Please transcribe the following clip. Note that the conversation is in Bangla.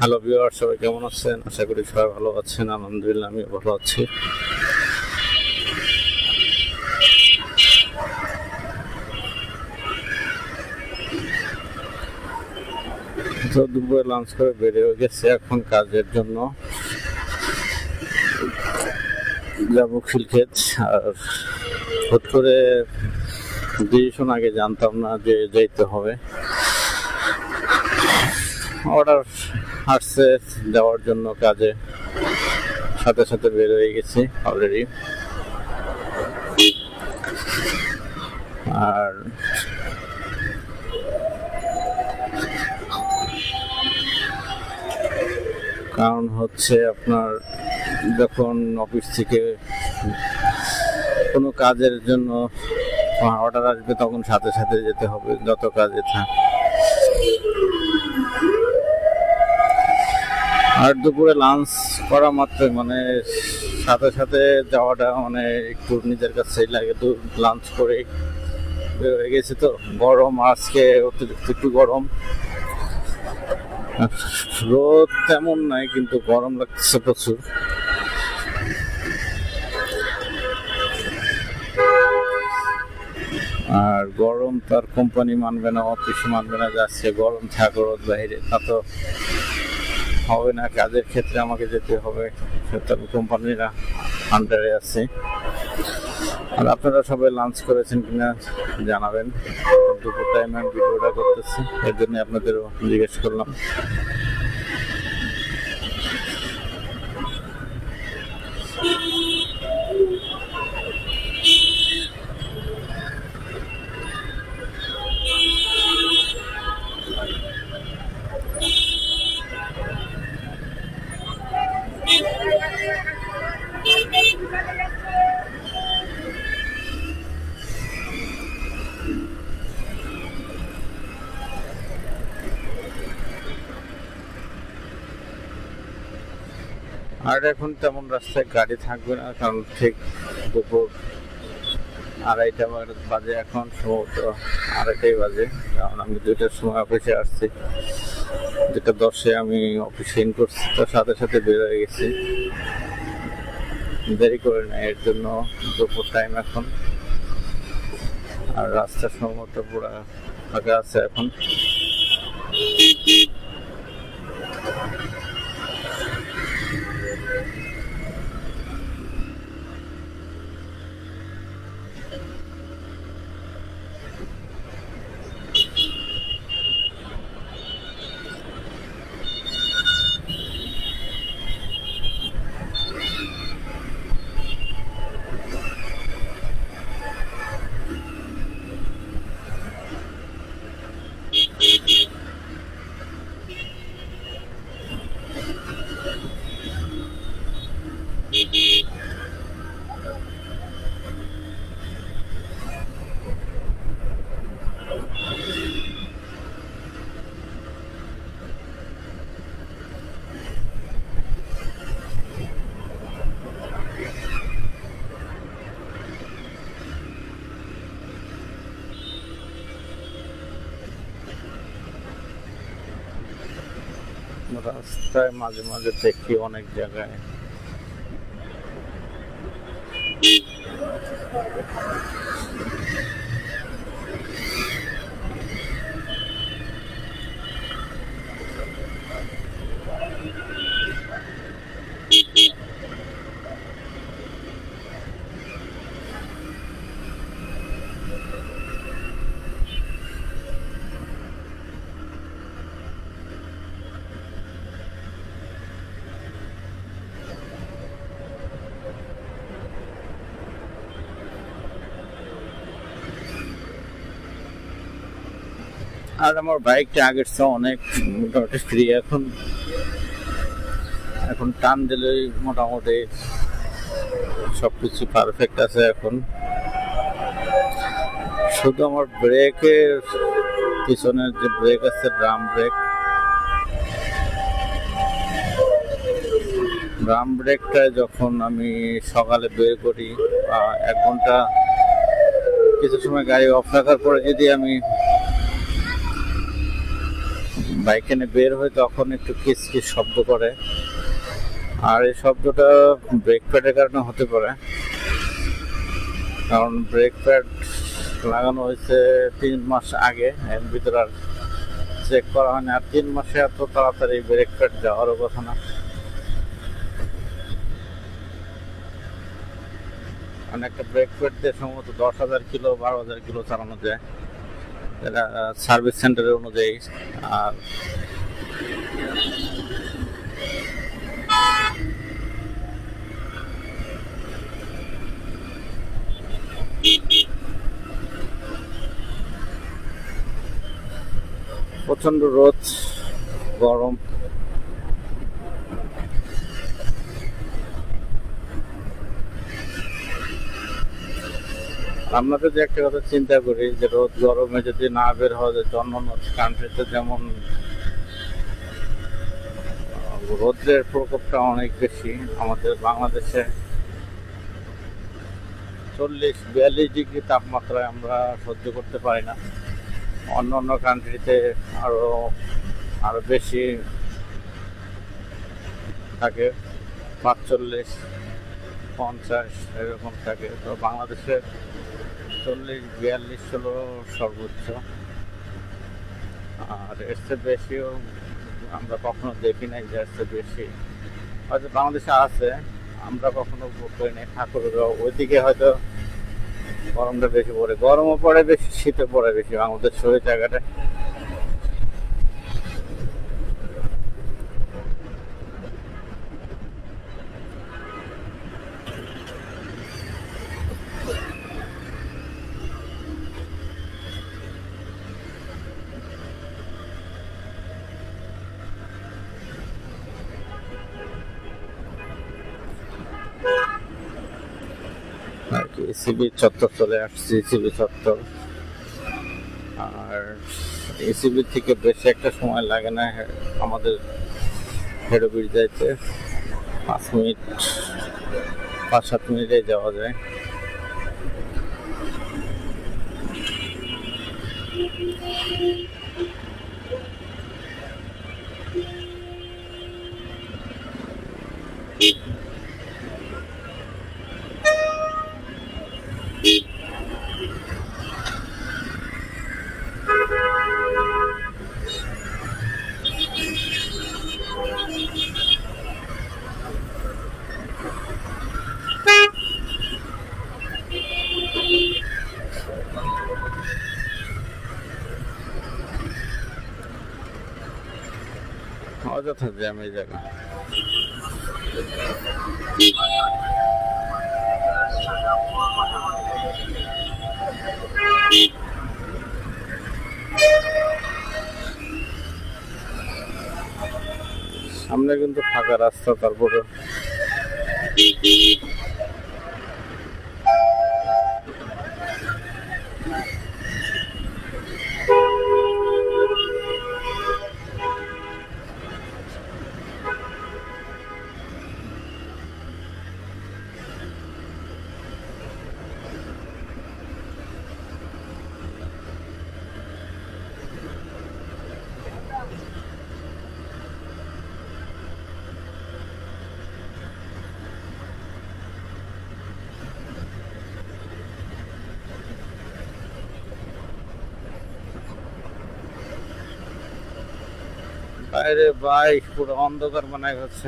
হ্যালো ভিউয়ার সবাই কেমন আছেন? আশা করি সবাই ভালো আছেন, আলহামদুলিল্লাহ আমি ভালো আছি। তো দুপুরে লাঞ্চ করে বেরিয়ে গেছে এখন কাজের জন্য। যাব খিলক্ষেত, আর হুট করে ডিসিশন আগে জানতাম না যে যাইতে হবে। অর্ডার আসছে যাওয়ার জন্য কাজে সাথে সাথে বের হয়ে গেছি অলরেডি আর কারণ হচ্ছে আপনার যখন অফিস থেকে কোনো কাজের জন্য অর্ডার আসবে তখন সাথে সাথে যেতে হবে, যত কাজে থাক। আর দুপুরে লাঞ্চ করা মাত্র মানে সাথে সাথে যাওয়াটা মানে একটু নিজের কাছেই লাগে। তো লাঞ্চ করে হয়ে গেছি তো। গরম, আজকে অতিরিক্ত একটু গরম। রোদ তেমন নাই, কিন্তু গরম লাগছে প্রচুর। আর গরম তার কোম্পানি মানবে না অফিস মানবে না যাচ্ছে গরম থাকো রোদ বাইরে। তা তো হবে না, কাজের ক্ষেত্রে আমাকে যেতে হবে। সেটা কোম্পানিরা আন্ডারে আছে। আর আপনারা সবাই লাঞ্চ করেছেন কিনা জানাবেন। দুপুর টাইমে আমি ভিডিওটা করতেছি, এর জন্য আপনাদেরও জিজ্ঞেস করলাম। আর এখন তেমন রাস্তায় গাড়ি থাকবে না, কারণ ঠিক দুপুর আড়াইটা বাজে এখন সম্ভবত আড়াইটাই বাজে। কারণ আমি দুইটার সময় অফিসে আসছি। যেটা দশে আমি অফিসে ইন করছি তার সাথে সাথে বের হয়ে গেছি। দেরি করে নেয় এর জন্য দুপুর টাইম এখন। আর রাস্তা সম্ভবত পুরা ফাঁকা আছে এখন। রাস্তায় মাঝে মাঝে দেখি অনেক জায়গায়। আর আমার বাইকটা আগের চেয়ে অনেক মোটামুটি ফ্রি এখন এখন টান দিলেই মোটামুটি সব সবকিছু পারফেক্ট আছে এখন। শুধু আমার ব্রেকের পিছনের যে ব্রেক আছে ড্রাম ব্রেক ড্রাম ব্রেকটায় যখন আমি সকালে বের করি বা এক ঘণ্টা কিছু সময় গাড়ি অফ রাখার পরে যদি আমি বাইকে নিয়ে বের হয়ে তখন একটু কিস শব্দ করে। আর এই শব্দটা ব্রেক প্যাডের কারণে হতে পারে। কারণ ব্রেক প্যাড লাগানো হয়েছে তিন মাস আগে, এর ভিতরে আর চেক করা হয়নি। আর তিন মাসে এত তাড়াতাড়ি ব্রেক প্যাড যাওয়ারও কথা না। একটা ব্রেক প্যাড দিয়ে সম্ভবত দশ হাজার কিলো, বারো হাজার কিলো চালানো যায়। এটা সার্ভিস সেন্টারের অনুযায়ী আর প্রচণ্ড রোদ গরম। আমরা যদি একটা কথা চিন্তা করি যে রোদ গরমে যদি না বের হওয়া যায় অন্যান্য কান্ট্রিতে যেমন রোদ্রের প্রকোপটা অনেক বেশি, আমাদের বাংলাদেশে চল্লিশ, বিয়াল্লিশ ডিগ্রি তাপমাত্রায় আমরা সহ্য করতে পারি না। অন্য অন্য কান্ট্রিতে আরও আরও বেশি থাকে, পাঁচচল্লিশ। পঞ্চাশ এরকম থাকে। তো বাংলাদেশে চল্লিশ, বিয়াল্লিশ হলো সর্বোচ্চ। আর এর চেয়ে বেশিও আমরা কখনো দেখি নাই যে এর চেয়ে বেশি। হয়তো বাংলাদেশে আছে, আমরা কখনো করি নাই। ঠাকুরের ওইদিকে হয়তো গরমটা বেশি পড়ে। গরমও পড়ে বেশি শীতে পড়ে বেশি। বাংলাদেশ ওই জায়গাটা আর কি এসিবি চত্বর চলে আসছে, এসিবি চত্বর। আর এসিবি থেকে বেশি একটা সময় লাগে না হে- আমাদের হেডোবির যাইতে। পাঁচ মিনিট, পাঁচ সাত মিনিটে যাওয়া যায়। অযথা জ্যাম এই জায়গা সামনে কিন্তু ফাঁকা রাস্তা তারপরে আরে ভাই পুরো অন্ধকার বানায় হচ্ছে।